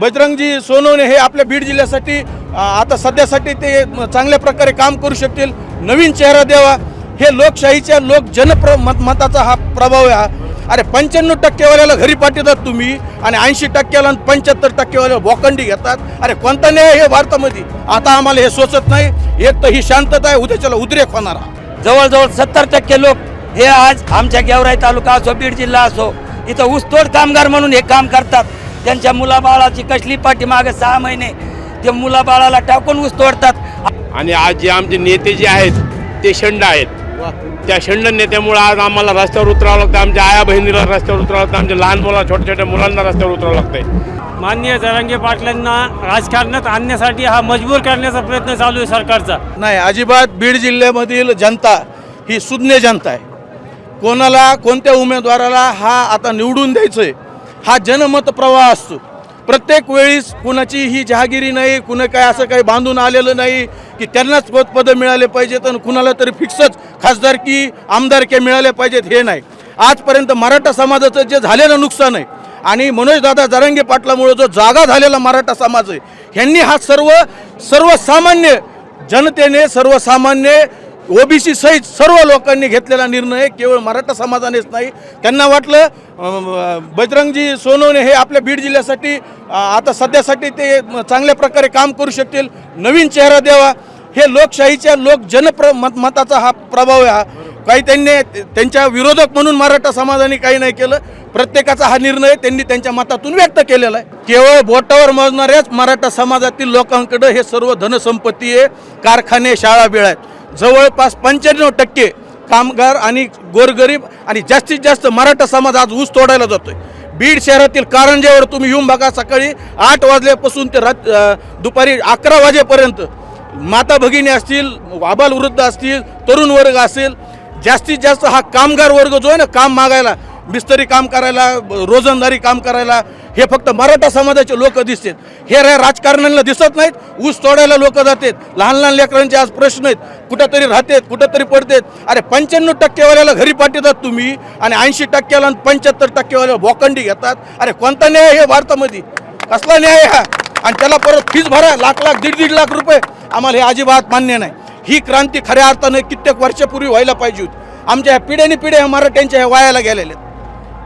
बजरंगजी सोनवणे हे आपल्या बीड जिल्ह्यासाठी आता सध्यासाठी ते चांगल्या प्रकारे काम करू शकतील. नवीन चेहरा द्यावा. हे लोकशाहीच्या लोक जनप्र मत मताचा हा प्रभाव आहे अरे पंच्याण्णव टक्केवाल्याला घरी पाठवतात तुम्ही आणि ऐंशी टक्क्याला आणि पंच्याहत्तर टक्केवाल्याला बोकंडी घेतात. अरे कोणता न्याय हे भारतामध्ये? आता आम्हाला हे सोचत नाही. एक तर ही शांतता आहे उद्याच्याला उद्रेक होणार जवळजवळ सत्तर टक्के लोक हे आज आमच्या गेवराई तालुका असो बीड जिल्हा असो इथं ऊसतोड कामगार म्हणून हे काम करतात. त्यांच्या मुलाबाळाची कसली पाठीमागे सहा महिने ते मुलाबाळाला टाकून ऊस तोडतात. आणि आज जे आमचे नेते जे आहेत ते शंड आहेत. त्या शंड नेत्यामुळे आज आम्हाला रस्त्यावर उतरावं लागतं. आमच्या आया बहिणीला रस्त्यावर उतरावं लागतं. आमच्या लहान मुलांना छोट्या छोट्या मुलांना रस्त्यावर उतरावं लागतंय. माननीय जरांगे पाटलांना राजकारणात आणण्यासाठी हा मजबूर करण्याचा प्रयत्न चालू आहे सरकारचा. नाही अजिबात बीड जिल्ह्यामधील जनता ही सुज्ञ जनता आहे. कोणाला कोणत्या उमेदवाराला हा आता निवडून द्यायचं आहे हा जनमत प्रवाह असतो. प्रत्येक वेळीस कुणाची ही जहागिरी नाही कुणा काय असं काही बांधून आलेलं नाही की त्यांनाच पद पदं मिळाले पाहिजेत आणि कुणाला तरी फिक्सच खासदारकी आमदारक्या मिळाल्या पाहिजेत हे नाही. आजपर्यंत मराठा समाजाचं जे झालेलं नुकसान आहे आणि मनोजदादा जरांगे पाटलामुळे जो जागा झालेला मराठा समाज आहे ह्यांनी हा सर्व सर्वसामान्य जनतेने सर्वसामान्य ओबीसी सहित सर्व लोकांनी घेतलेला निर्णय केवळ मराठा समाजानेच नाही. त्यांना वाटलं बजरंगजी सोनवणे हे आपल्या बीड जिल्ह्यासाठी आता सध्यासाठी ते चांगल्या प्रकारे काम करू शकतील. नवीन चेहरा द्यावा. हे लोकशाहीच्या लोक जनप्र मत मताचा हा प्रभाव आहे हा. काही त्यांनी त्यांच्या विरोधक म्हणून मराठा समाजाने काही नाही केलं. प्रत्येकाचा हा निर्णय त्यांनी त्यांच्या मतातून व्यक्त केलेला आहे. केवळ बोटावर मोजणाऱ्याच मराठा समाजातील लोकांकडे हे सर्व धनसंपत्ती आहे. कारखाने शाळा बिळा आहेत. जवळपास पंच्याण्णव टक्के कामगार आणि गोरगरीब आणि जास्तीत जास्त मराठा समाज आज ऊस तोडायला जातोय. बीड शहरातील कारंजेवर तुम्ही येऊन बघा सकाळी आठ वाजल्यापासून ते रात दुपारी अकरा वाजेपर्यंत माता भगिनी असतील आबाल वृद्ध असतील तरुण वर्ग असेल जास्तीत जास्त हा कामगार वर्ग जो आहे ना काम मागायला मिस्तरी काम करायला रोजंदारी काम करायला हे फक्त मराठा समाजाचे लोक दिसतात. हे राजकारण्यांना दिसत नाहीत ऊस तोडायला लोक जातात. लहान लहान लेकरांचे आज प्रश्न आहेत कुठंतरी राहतात कुठंतरी पडतात. अरे पंच्याण्णव टक्केवाल्याला घरी पाठवतात तुम्ही आणि ऐंशी टक्क्याला पंच्याहत्तर टक्केवाल्याला भोकंडी घेतात. अरे कोणता न्याय हे भारतामध्ये? कसला न्याय आहे हा? आणि त्याला परत फीज भरा लाख लाख दीड दीड लाख रुपये. आम्हाला हे अजिबात मान्य नाही. ही क्रांती खऱ्या अर्थानं कित्येक वर्षापूर्वी व्हायला पाहिजे होती. आमच्या ह्या पिढ्याने पिढ्या ह्या मराठ्यांच्या ह्या वायाला गेलेल्या आहेत.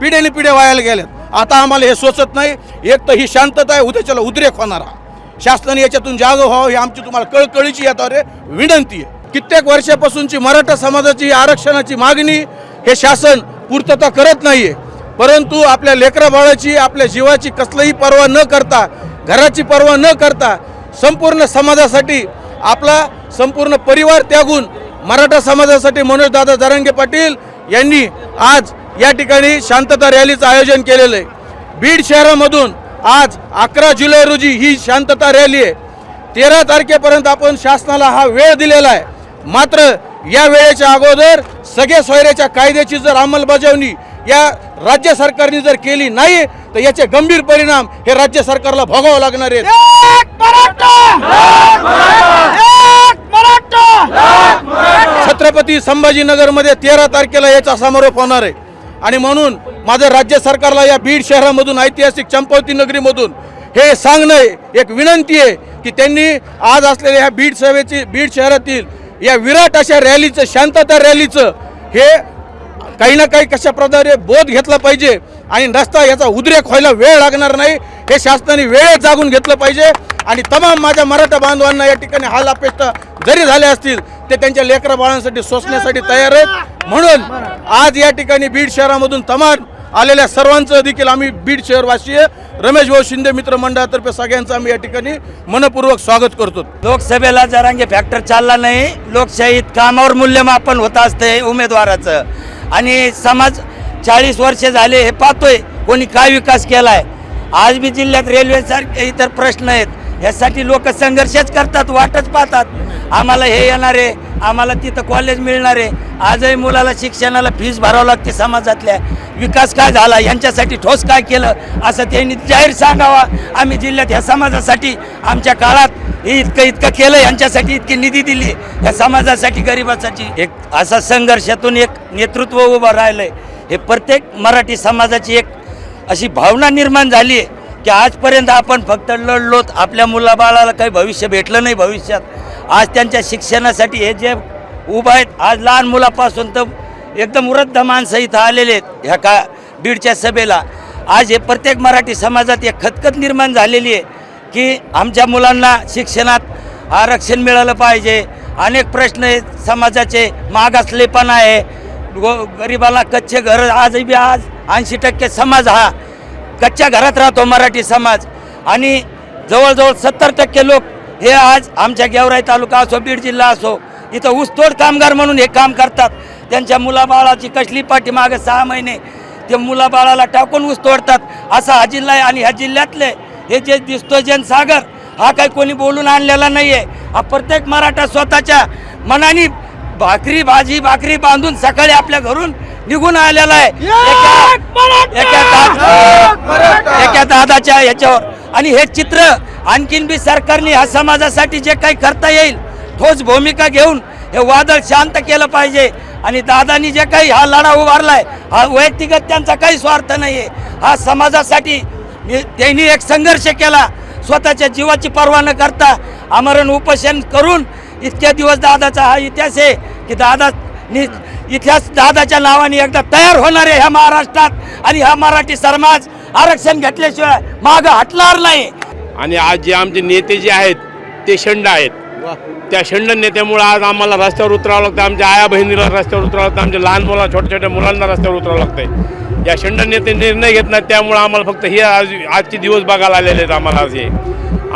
पिढ्याने पिढ्या वायाला गेल्यात. आता आम्हाला हे सोचत नाही. एक तर ही शांतता आहे उद्याच्याला उद्रेक होणारा शासनाने याच्यातून जाग व्हावं ही आमची तुम्हाला कळकळीची याद्वारे विनंती आहे. कित्येक वर्षापासूनची मराठा समाजाची आरक्षणाची मागणी हे शासन पूर्तता करत नाही आहे परंतु आपल्या लेकरा बाळाची आपल्या जीवाची कसलंही पर्वा न करता घराची पर्वा न करता संपूर्ण समाजासाठी आपला संपूर्ण परिवार त्यागून मराठा समाजासाठी मनोजदादा जरांगे पाटील यांनी आज या ठिकाणी शांतता रॅलीचं आयोजन केलेलं आहे. बीड शहरामधून आज अकरा जुलै रोजी ही शांतता रॅली आहे. तेरा तारखेपर्यंत आपण शासनाला हा वेळ दिलेला आहे. मात्र या वेळेच्या अगोदर सगळ्या सोयऱ्याच्या कायद्याची जर अंमलबजावणी या राज्य सरकारने जर केली नाही तर याचे गंभीर परिणाम हे राज्य सरकारला भोगावं लागणार आहेत. छत्रपती संभाजीनगरमध्ये तेरा तारखेला याचा समारोप होणार आहे. आणि म्हणून माझं राज्य सरकारला या बीड शहरामधून ऐतिहासिक चंपावती नगरीमधून हे सांगणं एक विनंती आहे की त्यांनी आज असलेल्या ह्या बीड सभेची बीड शहरातील या विराट अशा रॅलीचं शांतता रॅलीचं हे काही ना काही कशा प्रकारे बोध घेतला पाहिजे आणि नसता याचा उद्रेक व्हायला वेळ लागणार नाही हे शासनाने वेळेत जागून घेतलं पाहिजे. आणि तमाम माझ्या मराठा बांधवांना या ठिकाणी हाल अपेक्षा जरी झाले असतील ते त्यांच्या लेकरा बाळांसाठी सोसण्यासाठी तयार आहेत. म्हणून आज या ठिकाणी बीड शहरामधून तमाम आलेल्या सर्वांचं देखील आम्ही बीड शहरवासीय रमेश भाऊ शिंदे मित्र मंडळातर्फे सगळ्यांचं आम्ही या ठिकाणी मनपूर्वक स्वागत करतो. लोकसभेला जरांगे फॅक्टर चालला नाही. लोकशाहीत कामावर मूल्यमापन होत असते उमेदवाराचं. आणि समाज चाळीस वर्ष झाले हे पाहतोय कोणी काय विकास केलाय. आज बी जिल्ह्यात रेल्वेसारखे इतर प्रश्न आहेत. यासाठी लोक संघर्षच करतात वाटच पाहतात. आम्हाला हे येणार आहे आम्हाला तिथं कॉलेज मिळणार. आहे आजही मुलाला शिक्षणाला फीस भरावं लागते समाजातल्या. विकास काय झाला यांच्यासाठी ठोस काय केलं असं त्यांनी जाहीर सांगावा. आम्ही जिल्ह्यात ह्या समाजासाठी आमच्या काळात हे इतकं इतकं केलं यांच्यासाठी इतकी निधी दिली. या समाजासाठी गरिबासाठी एक असा संघर्षातून एक नेतृत्व उभं राहिलंय. हे प्रत्येक मराठी समाजाची एक अशी भावना निर्माण झाली आहे की आजपर्यंत आपण फक्त लढलोत. आपल्या मुलाबाळाला काही भविष्य भेटलं नाही भविष्यात. आज त्यांच्या शिक्षणासाठी हे जे उभं आहेत आज लहान मुलापासून तर एकदम वृद्ध माणसं इथं आलेले आहेत ह्या का बीडच्या सभेला. आज हे प्रत्येक मराठी समाजात एक खतखत निर्माण झालेली आहे की आमच्या मुलांना शिक्षणात आरक्षण मिळालं पाहिजे. अनेक प्रश्न आहेत समाजाचे मागासलेपण आहे. गो गरिबाला कच्चे घर आजही बी आज ऐंशी टक्के समाज हा कच्च्या घरात राहतो मराठी समाज. आणि जवळजवळ सत्तर टक्के लोक हे आज आमच्या गेवराई तालुका असो बीड जिल्हा असो इथं ऊसतोड कामगार म्हणून हे काम करतात. त्यांच्या मुलाबाळाची कसली पाठीमागे सहा महिने ते मुलाबाळाला टाकून ऊस तोडतात. असा हा जिल्हा आहे आणि ह्या जिल्ह्यातले हे जे दिसतो जनसागर हा काही कोणी बोलून आणलेला नाही आहे हा प्रत्येक मराठा स्वतःच्या मनाने भाकरी भाजी भाकरी बांधून सकाळी आपल्या घरून निघून आलेला आहे. एका- एका याच्यावर. आणि हे चित्र आणखीन बी सरकारने ह्या समाजासाठी जे काही करता येईल ठोस भूमिका घेऊन हे वादळ शांत केलं पाहिजे. आणि दादानी जे काही हा लढा उभारलाय हा वैयक्तिक त्यांचा काही स्वार्थ नाही आहे हा समाजासाठी त्यांनी एक संघर्ष केला. स्वतःच्या जीवाची पर्वा न करता आमरण उपोषण करून इतक्या दिवस दादाचा हा इतिहास आहे की दादा नि इतिहास दादाच्या नावाने एकदा तयार होणार आहे ह्या महाराष्ट्रात आणि हा मराठी समाज आरक्षण घेतल्याशिवाय मागं हटणार नाही. आणि आज जे आमचे नेते जे आहेत ते शंड आहेत. त्या शंड नेत्यामुळे आज आम्हाला रस्त्यावर उतरावं लागतं आमच्या आया बहिणीला रस्त्यावर उतरावं लागतं आमच्या लहान मुलांना छोट्या छोट्या मुलांना रस्त्यावर उतरावं लागतंय. या शंड नेते निर्णय घेत नाहीत त्यामुळे आम्हाला फक्त हे आज आजचे दिवस बघायला आलेले आहेत आम्हाला आज हे.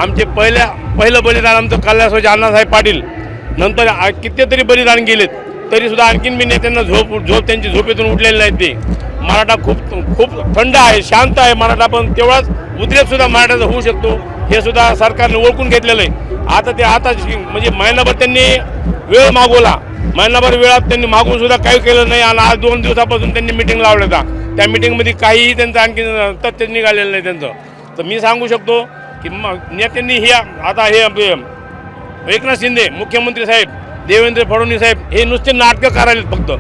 आमचे पहिल्या पहिलं बलिदान आमचं कल्याणसाठी अण्णासाहेब पाटील. नंतर आ- कितीतरी बलिदान गेलेत. तरी सुद्धा आणखीन मी नेत्यांना झोप झोप त्यांची झोपेतून उठलेली नाही ते मराठा खूप खूप थंड आहे शांत आहे मराठा पण तेवढाच उद्रेक सुद्धा मराठाचा होऊ शकतो हे सुद्धा सरकारने ओळखून घेतलेलं आहे. आता ते आता म्हणजे महिनाभर त्यांनी वेळ मागवला महिनाभर वेळात त्यांनी मागून सुद्धा काही केलं नाही आणि आज दोन दिवसापासून त्यांनी मिटिंग लावल्या होता त्या मिटिंगमध्ये काहीही त्यांचं आणखी तथ्य निघालेलं नाही त्यांचं. तर मी सांगू शकतो की मग नेत्यांनी हे आता हे एकनाथ शिंदे मुख्यमंत्री साहेब देवेंद्र फडणवीस साहेब हे नुसते नाटकं करायला फक्त.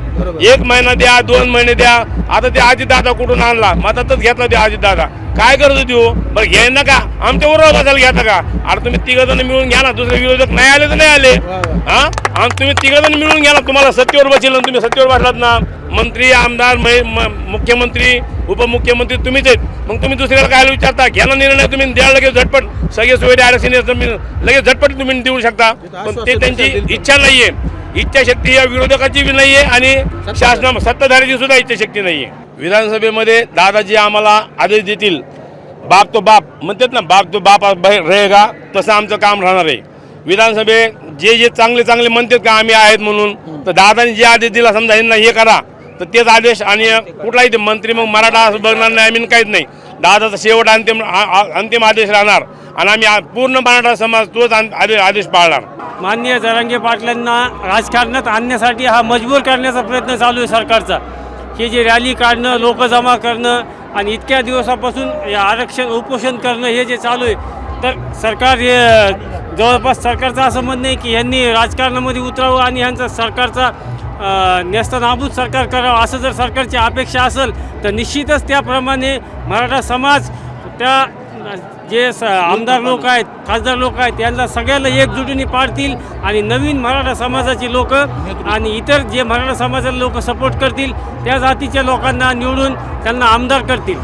एक महिना द्या दोन महिने द्या. आता ते आजी दादा कुठून आणला? मतातच घेतला ते आजी दादा काय करत हो? बरं घ्याय ना का? आमच्या बरोबर बसायला घ्याता का? अरे तुम्ही तिघ जण मिळून घ्या ना. दुसरे विरोधक नाही आले तर नाही आले. हा? आणि तुम्ही तिघ जण मिळून घ्या ना. तुम्हाला सत्तेवर बसेल तुम्ही सत्तेवर बसलात ना. मंत्री आमदार मुख्यमंत्री उपमुख्यमंत्री तुम्हीच आहेत. मग तुम्ही दुसऱ्याला काय विचारता? घ्या ना निर्णय तुम्ही द्या लगेच झटपट. सगळे सोयरे आरक्षण आहे, लगेच झटपट तुम्ही देऊ शकता. पण ते त्यांची इच्छा नाहीये. इच्छाशक्ती या विरोधकाची बी नाहीये आणि शासना सत्ताधाऱ्याची सुद्धा इच्छाशक्ती नाहीये. विधानसभेमध्ये दादाजी आम्हाला आदेश देतील. बाप तो बाप. म्हणतात ना बाप तो बाप रहेगा तसं आमचं काम राहणार आहे. विधानसभे जे जे चांगले चांगले म्हणतात का आम्ही आहेत म्हणून तर दादानी जे आदेश दिला समजा यांना हे करा. तर तेच आदेश आणि कुठलाही ते मंत्री मग मराठा बघणार नाही आम्ही काहीच नाही. दादाचा शेवट अंतिम अंतिम आदेश राहणार. आणि आम्ही पूर्ण मराठा समाज तोच आन- आदेश पाळणार. माननीय जरांगे पाटलांना राजकारणात आणण्यासाठी हा मजबूर करण्याचा प्रयत्न चालू आहे सरकारचा. ही जी रॅली काढणं लोक जमा करणं आणि इतक्या दिवसापासून आरक्षण उपोषण करणं हे जे चालू आहे तर सरकार हे जवळपास सरकारचं असं म्हणणं आहे की यांनी राजकारणामध्ये उतरावं आणि यांचा सरकारचा नेस्तनाबूत सरकार करावं असं जर सरकारची अपेक्षा असेल तर निश्चितच त्याप्रमाणे मराठा समाज त्या जे स आमदार लोक आहेत खासदार लोक आहेत यांना सगळ्याला एकजुटीने पाडतील आणि नवीन मराठा समाजाची लोक आणि इतर जे मराठा समाजाला लोक सपोर्ट करतील त्या जातीच्या लोकांना निवडून त्यांना आमदार करतील.